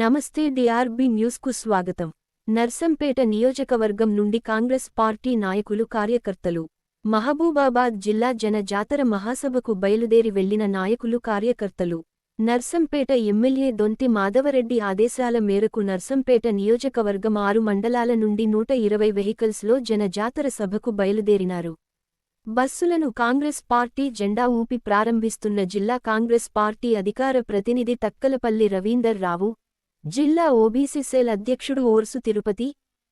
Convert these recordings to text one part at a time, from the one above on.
నమస్తే డిఆర్బి న్యూస్కు స్వాగతం. నర్సంపేట నియోజకవర్గం నుండి కాంగ్రెస్ పార్టీ నాయకులు కార్యకర్తలు మహబూబాబాద్ జిల్లా జన జాతర మహాసభకు బయలుదేరి వెళ్ళిన నాయకులు కార్యకర్తలు నర్సంపేట ఎమ్మెల్యే దొంతి మాధవరెడ్డి ఆదేశాల మేరకు నర్సంపేట నియోజకవర్గం ఆరు మండలాల నుండి నూట ఇరవై వెహికల్స్లో జన జాతర సభకు బయలుదేరినారు. బస్సులను కాంగ్రెస్ పార్టీ జెండా ఊపి ప్రారంభిస్తున్న జిల్లా కాంగ్రెస్ పార్టీ అధికార ప్రతినిధి తక్కలపల్లి రవీందర్ రావు జిల్లా ఓబీసీ సెల్ అధ్యక్షుడు ఓర్సు తిరుపతి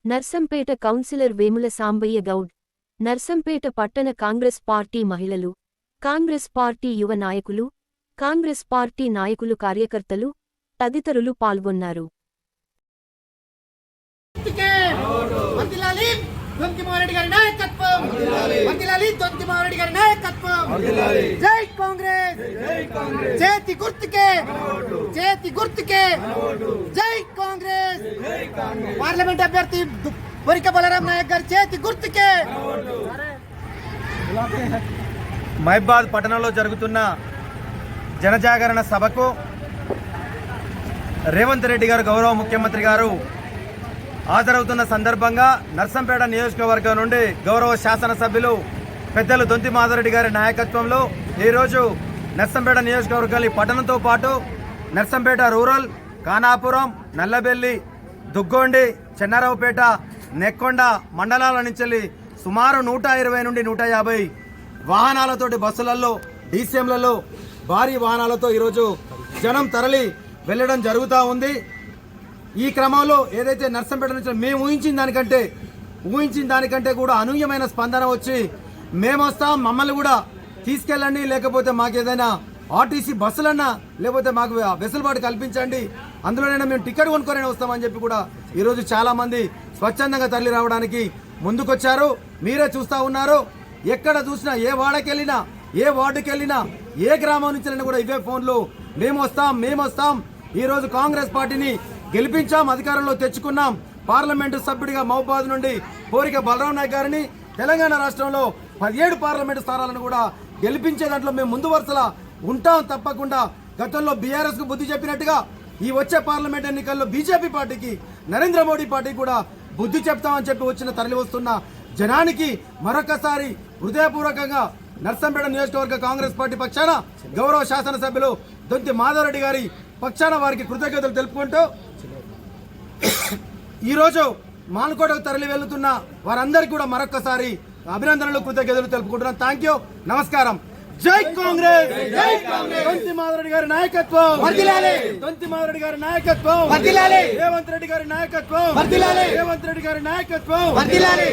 నర్సంపేట కౌన్సిలర్ వేముల సాంబయ్య గౌడ్ నర్సంపేట పట్టణ కాంగ్రెస్ పార్టీ మహిళలు కాంగ్రెస్ పార్టీ యువ నాయకులు కాంగ్రెస్ పార్టీ నాయకులు కార్యకర్తలు తదితరులు పాల్గొన్నారు గుర్తుకే దొంతిమారెడ్డి గారి నాయకత్వం. వందిలాలి దొంతిమారెడ్డి గారి నాయకత్వం. జై కాంగ్రెస్. చేతి గుర్తుకే. చేతి గుర్తుకే. జై కాంగ్రెస్. పార్లమెంట్ అభ్యర్థి బొరిక బలరాం నాయక్ గారి చేతి గుర్తుకే. మహిబాద్ పట్టణంలో జరుగుతున్న జనజాగరణ సభకు రేవంత్ రెడ్డి గారు గౌరవ ముఖ్యమంత్రి గారు హాజరవుతున్న సందర్భంగా నర్సంపేట నియోజకవర్గం నుండి గౌరవ శాసనసభ్యులు పెద్దలు దొంతి మాధవరెడ్డి గారి నాయకత్వంలో ఈరోజు నర్సంపేట నియోజకవర్గాల పట్టణంతో పాటు నర్సంపేట రూరల్ కానాపురం నల్లబెల్లి దుగ్గొండి చెన్నారావుపేట నెక్కొండ మండలాల నుంచి సుమారు నూట ఇరవై నుండి నూట యాభై వాహనాలతోటి బస్సులలో డీసీఎంలలో భారీ వాహనాలతో ఈరోజు జనం తరలి వెళ్ళడం జరుగుతూ ఉంది. ఈ క్రమంలో ఏదైతే నర్సంపేట నుంచి మేము ఊహించిన దానికంటే ఊహించిన దానికంటే కూడా అనూహ్యమైన స్పందన వచ్చి మేము వస్తాం మమ్మల్ని కూడా తీసుకెళ్ళండి లేకపోతే మాకు ఏదైనా ఆర్టీసీ బస్సులన్నా లేకపోతే మాకు వెసులుబాటు కల్పించండి అందులోనైనా మేము టికెట్ కొనుక్కొని వస్తామని చెప్పి కూడా ఈరోజు చాలా మంది స్వచ్ఛందంగా తరలి రావడానికి ముందుకొచ్చారు. మీరే చూస్తా ఉన్నారు. ఎక్కడ చూసినా ఏ వాడకి వెళ్ళినా ఏ వార్డుకి వెళ్ళినా ఏ గ్రామం నుంచి వెళ్ళినా కూడా ఇవే ఫోన్లు. మేము వస్తాం మేము వస్తాం ఈరోజు కాంగ్రెస్ పార్టీని గెలిపించాం అధికారంలో తెచ్చుకున్నాం. పార్లమెంటు సభ్యుడిగా మహబాద్ నుండి కోరిక బలరాం నాయక్ గారిని తెలంగాణ రాష్ట్రంలో పదిహేడు పార్లమెంటు స్థానాలను కూడా గెలిపించే దాంట్లో మేము ముందు వరుసలా ఉంటాం తప్పకుండా. గతంలో బీఆర్ఎస్కు బుద్ధి చెప్పినట్టుగా ఈ వచ్చే పార్లమెంట్ ఎన్నికల్లో బీజేపీ పార్టీకి నరేంద్ర మోడీ పార్టీ కూడా బుద్ధి చెప్తామని చెప్పి వచ్చిన తరలి వస్తున్న జనానికి మరొకసారి హృదయపూర్వకంగా నర్సంపేట నియోజకవర్గ కాంగ్రెస్ పార్టీ పక్షాన గౌరవ శాసనసభ్యులు దొంతి మాధవరెడ్డి గారి పక్షాన వారికి కృతజ్ఞతలు తెలుపుకుంటూ ఈరోజు మానుకోటకు తరలి వెళ్తున్న వారందరికీ కూడా మరొకసారి అభినందనలు కృతజ్ఞతలు తెలుపుకుంటున్నాం. థ్యాంక్ యూ నమస్కారం. జై కాంగ్రెస్! జై కాంగ్రెస్! దొంతి మాధవరెడ్డి గారి నాయకత్వం! వర్ధిల్లాలి. దొంతి మాధవరెడ్డి గారి నాయకత్వం! వర్ధిల్లాలి. రేవంత్ రెడ్డి గారి నాయకత్వం! వర్ధిల్లాలి. రేవంత్ రెడ్డి గారి నాయకత్వం! వందిలాలి